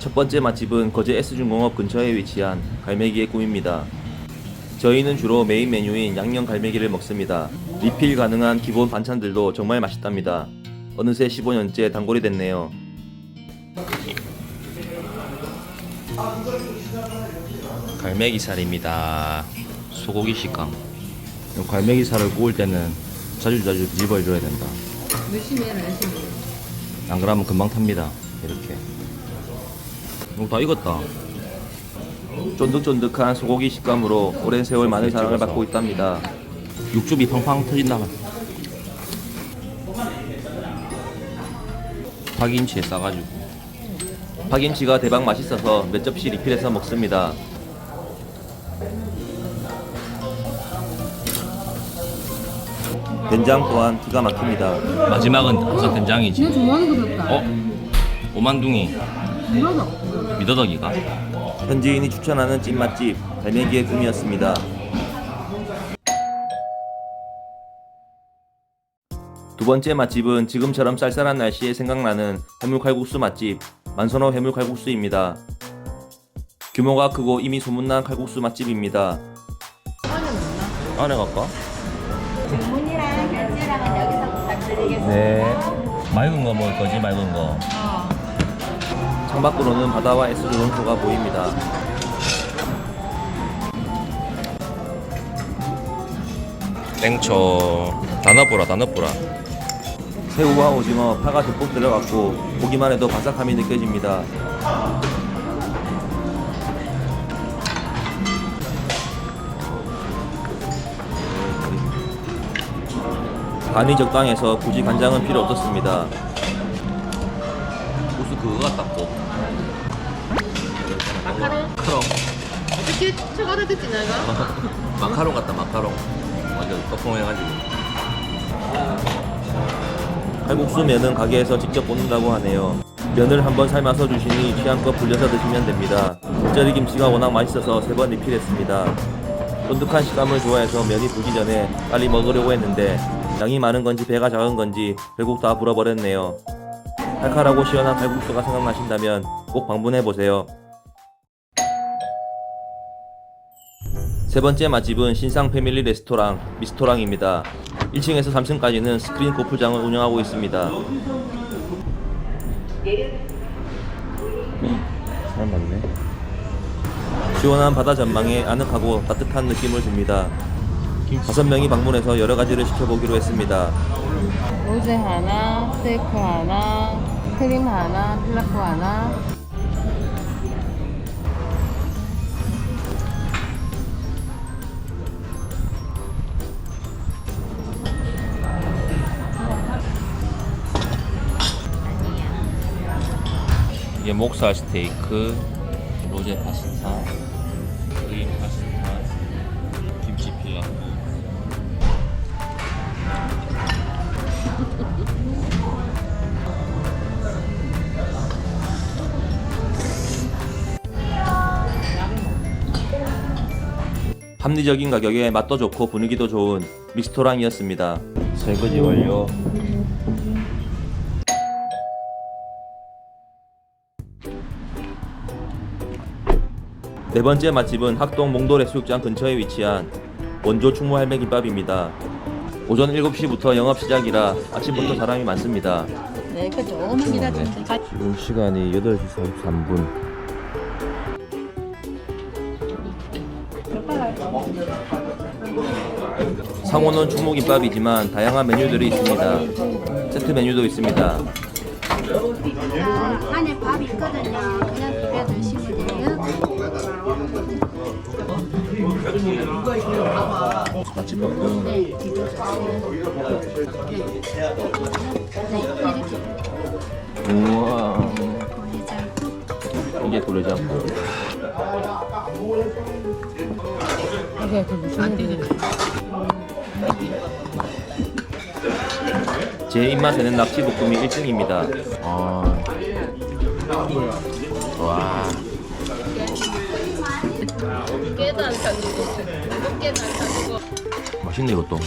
첫 번째 맛집은 거제 S중공업 근처에 위치한 갈매기의 꿈입니다. 저희는 주로 메인 메뉴인 양념 갈매기를 먹습니다. 리필 가능한 기본 반찬들도 정말 맛있답니다. 어느새 15년째 단골이 됐네요. 갈매기 살입니다. 소고기 식감. 갈매기 살을 구울 때는 자주 자주 뒤집어줘야 된다. 열심히 해라 열심히 안 그러면 금방 탑니다. 이렇게. 이거 다 익었다. 쫀득쫀득한 소고기 식감으로 오랜 세월 많은 사랑을 받고 있답니다. 육즙이 팡팡 터진다. 파김치에 싸가지고. 파김치가 대박 맛있어서 몇 접시 리필해서 먹습니다. 된장 또한 기가 막힙니다. 마지막은 항상 된장이지. 내가 좋아하는 거 줬다 어? 오만둥이 뭐라고? 미더덕이가 현지인이 추천하는 찐맛집 갈매기의 꿈이었습니다. 두 번째 맛집은 지금처럼 쌀쌀한 날씨에 생각나는 해물칼국수 맛집 만선호 해물칼국수입니다. 규모가 크고 이미 소문난 칼국수 맛집입니다. 안에 갈까? 주문이랑 결제랑은 여기서 부탁드리겠습니다. 네. 맑은 거 먹을 거지 맑은 거. 창밖으로는 바다와 S조론소가 보입니다. 땡초 단어보라 단어보라 새우와 오징어 파가 듬뿍 들어갔고 보기만 해도 바삭함이 느껴집니다. 간이 적당해서 굳이 간장은 필요 없었습니다. 무슨 그거 같다 또. 마카롱? 어떻게 쳐가다 듣지 내가? 마카롱 같다 마카롱. 완전 뽀송해가지고. 칼국수 면은 가게에서 직접 볶는다고 하네요. 면을 한번 삶아서 주시니 취향껏 불려서 드시면 됩니다. 겉절이 김치가 워낙 맛있어서 세 번 리필했습니다. 쫀득한 식감을 좋아해서 면이 불기 전에 빨리 먹으려고 했는데 양이 많은 건지 배가 작은 건지 결국 다 불어버렸네요. 칼칼하고 시원한 칼국수가 생각나신다면 꼭 방문해 보세요. 세 번째 맛집은 신상 패밀리 레스토랑 미스토랑입니다. 1층에서 3층까지는 스크린 골프장을 운영하고 있습니다. 사람 많네. 시원한 바다 전망에 아늑하고 따뜻한 느낌을 줍니다. 다섯 명이 방문해서 여러 가지를 시켜보기로 했습니다. 로제 하나, 스테이크 하나, 크림 하나, 필라프 하나 이게 목살 스테이크, 로제 파스타, 크림 파스타, 김치 필라프. 합리적인 가격에 맛도 좋고 분위기도 좋은 믹스토랑이었습니다. 설거지 완료. 네 번째 맛집은 학동 몽돌 해수욕장 근처에 위치한 원조 충무 할매 김밥입니다. 오전 7시부터 영업 시작이라 아침부터 사람이 많습니다. 네, 그 조금만 네. 기다려 지금 시간이 8시 43분. 상호는 충무김밥이지만 다양한 메뉴들이 있습니다. 세트 메뉴도 있습니다. 안에 밥 있거든요. 우와. 이게 도래장국. 이게 제 입맛에는 낙지볶음이 1등입니다. 아. 와. 무겁게도 안 타지고 맛있네 이것도.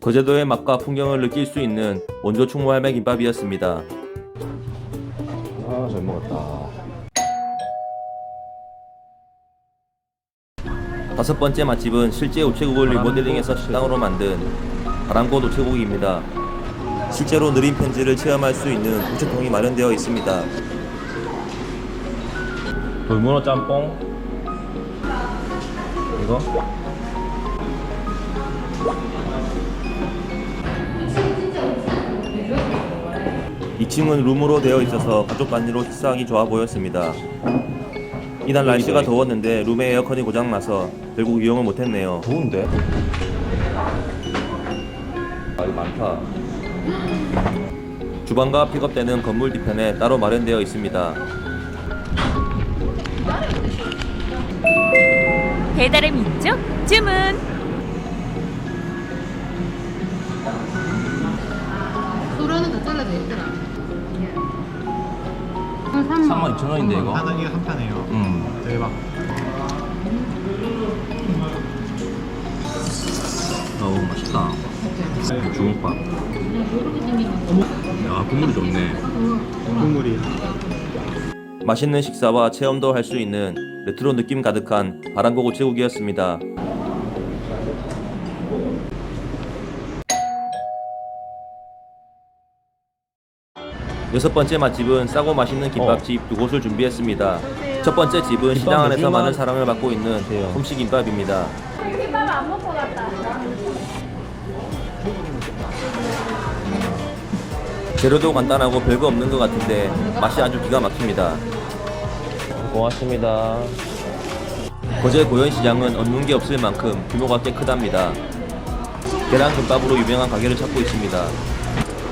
거제도의 맛과 풍경을 느낄 수 있는 원조 충무 할매 김밥이었습니다. 아, 잘 먹었다. 다섯 번째 맛집은 실제 우체국을 리모델링해서 식당으로 만든 바람꽃 우체국입니다. 실제로 느린 편지를 체험할 수 있는 우체통이 마련되어 있습니다. 돌문어 짬뽕 이거 2층은 룸으로 되어 있어서 가족 단위로 식사하기 좋아 보였습니다. 이날 날씨가 더웠는데 룸의 에어컨이 고장나서 결국 이용을 못했네요. 좋은데? 아, 이거 많다. 주방과 픽업대는 건물 뒤편에 따로 마련되어 있습니다. 배달의 민족 주문 소라는 다 잘라져 있더라. 3만 2천 원인데 이거? 하나 이게 한 판이에요. 음. 대박. 어우 맛있다. 주먹밥. 야 국물이 좋네. 국물이. 맛있는 식사와 체험도 할 수 있는 레트로 느낌 가득한 바람고 우체국이었습니다. 여섯 번째 맛집은 싸고 맛있는 김밥집 두 곳을 준비했습니다. 첫 번째 집은 시장 안에서 많은 사랑을 받고 있는 홈식김밥입니다. 재료도 간단하고 별거 없는 것 같은데 맛이 아주 기가 막힙니다. 고맙습니다. 거제 고현시장은 없는 게 없을 만큼 규모가 꽤 크답니다. 계란 김밥으로 유명한 가게를 찾고 있습니다.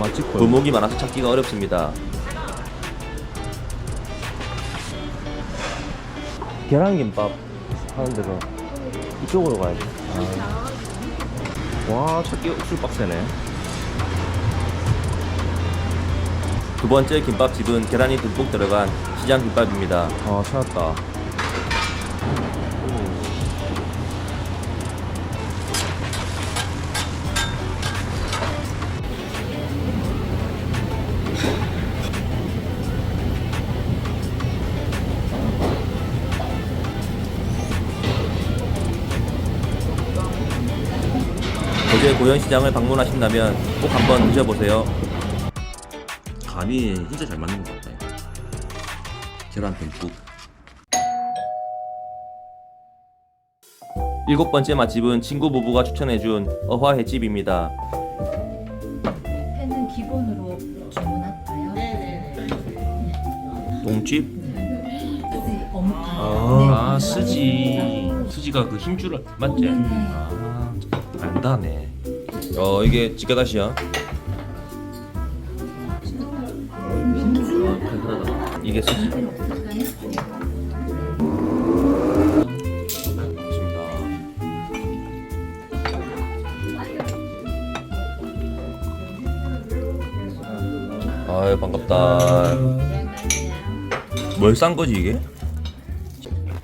맛집 골목이 많아서 찾기가 어렵습니다. 계란 김밥 하는 데서 이쪽으로 가야지. 와, 찾기 술 빡세네. 두 번째 김밥집은 계란이 듬뿍 들어간 시장 김밥입니다. 아, 찾았다. 거제 고현시장을 방문하신다면 꼭 한번 드셔보세요. 감이 진짜 잘 맞는 것 같아요. 계란 듬뿍. 일곱 번째 맛집은 친구 부부가 추천해준 어화 횟집입니다. 팬은 기본으로 주문할까요? 똥집? 어묵. 아, 아 스지. 스지가 그 힘줄 맞지? 아, 안다네. 어, 이게 지가다시야. 이게. 좋습니다. 아유 반갑다. 뭘 싼 거지 이게?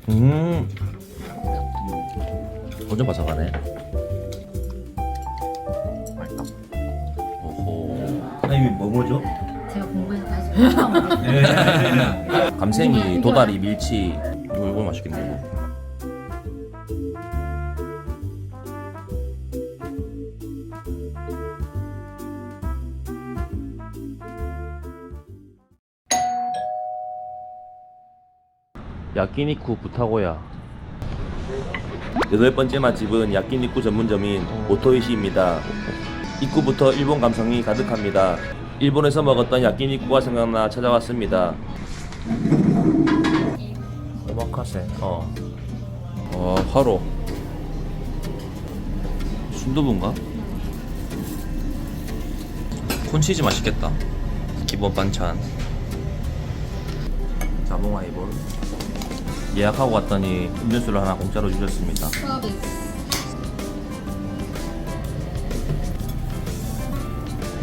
음. 완전 바삭하네. 맛있다. 오호. 아니 뭐 뭐죠? 제가 공부하고 감생이, 도다리, 밀치. 이거 이거 맛있겠네. 이거. 야끼니쿠 부타고야. 여덟 번째 맛집은 야끼니쿠 전문점인 오토이시입니다. 입구부터 일본 감성이 가득합니다. 일본에서 먹었던 야끼니쿠가 생각나 찾아왔습니다. 오마카세. 어. 어, 화로. 순두부인가? 콘치즈 맛있겠다. 기본 반찬. 자몽 아이볼. 예약하고 왔더니 음료수를 하나 공짜로 주셨습니다. 서비스.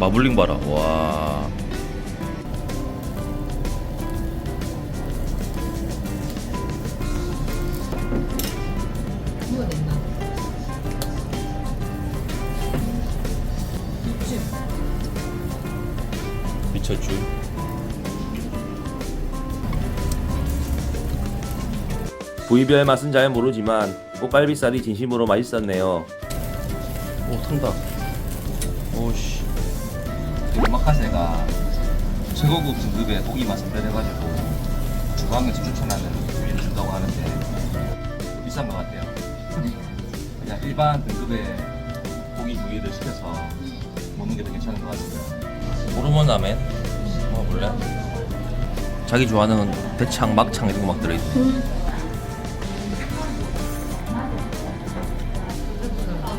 마블링 봐라. 와. 부위별 맛은 잘 모르지만 꽃갈비살이 진심으로 맛있었네요. 오 탄다 오마카세가 최고급 등급의 고기 맛을 배려해가지고 주방에서 추천하는 부위를 준다고 하는데 비싼 것 같아요. 그냥 일반 등급의 고기 부위를 시켜서 먹는 게 더 괜찮은 것 같아요. 모르몬 라멘 먹어볼래? 자기 좋아하는 대창, 막창 이런 거 막 들어있어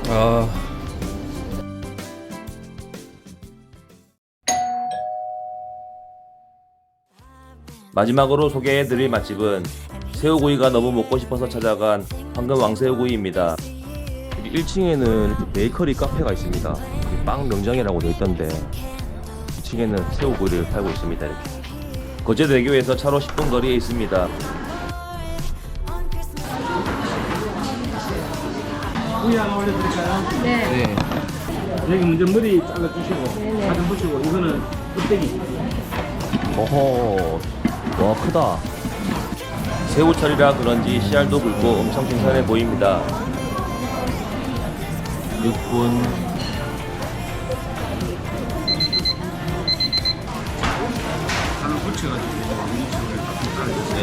아 마지막으로 소개해드릴 맛집은 새우구이가 너무 먹고 싶어서 찾아간 황금 왕새우구이입니다. 여기 1층에는 베이커리 카페가 있습니다. 빵 명장이라고 되어 있던데 2층에는 새우구이를 팔고 있습니다. 이렇게. 거제대교에서 차로 10분 거리에 있습니다. 네. 여기 먼저 머리 잘라주시고 가슴 붙이고 이거는 껍데기 어허, 와 크다. 새우철이라 그런지 씨알도 굵고 엄청 신선해 보입니다. 6분. 잘라 붙여가지고 음식을 딱 네.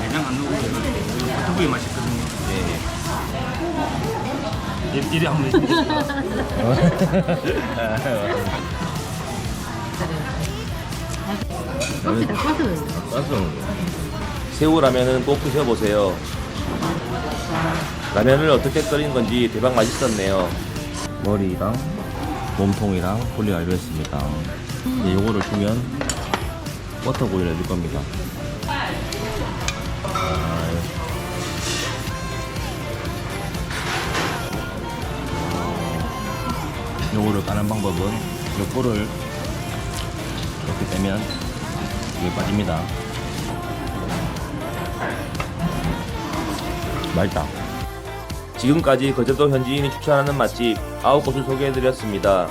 내장 안 넣고 버터구이 맛있거든요 네. 이- 이리 한번 해주세요 껍질 다 꺼서 새우 라면은 꼭 드셔보세요. 라면을 어떻게 끓인 건지 대박 맛있었네요. 머리랑 몸통이랑 폴리 완료했습니다. 이제 요거를 주면 버터 구이를 해줄 겁니다. 아, 요거를 까는 방법은 요 꼴을 이렇게 빼면 이게 빠집니다. 맛있다. 지금까지 거제도 현지인이 추천하는 맛집 9곳을 소개해드렸습니다.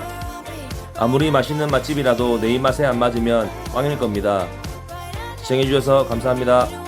아무리 맛있는 맛집이라도 내 입맛에 안 맞으면 꽝일 겁니다. 시청해주셔서 감사합니다.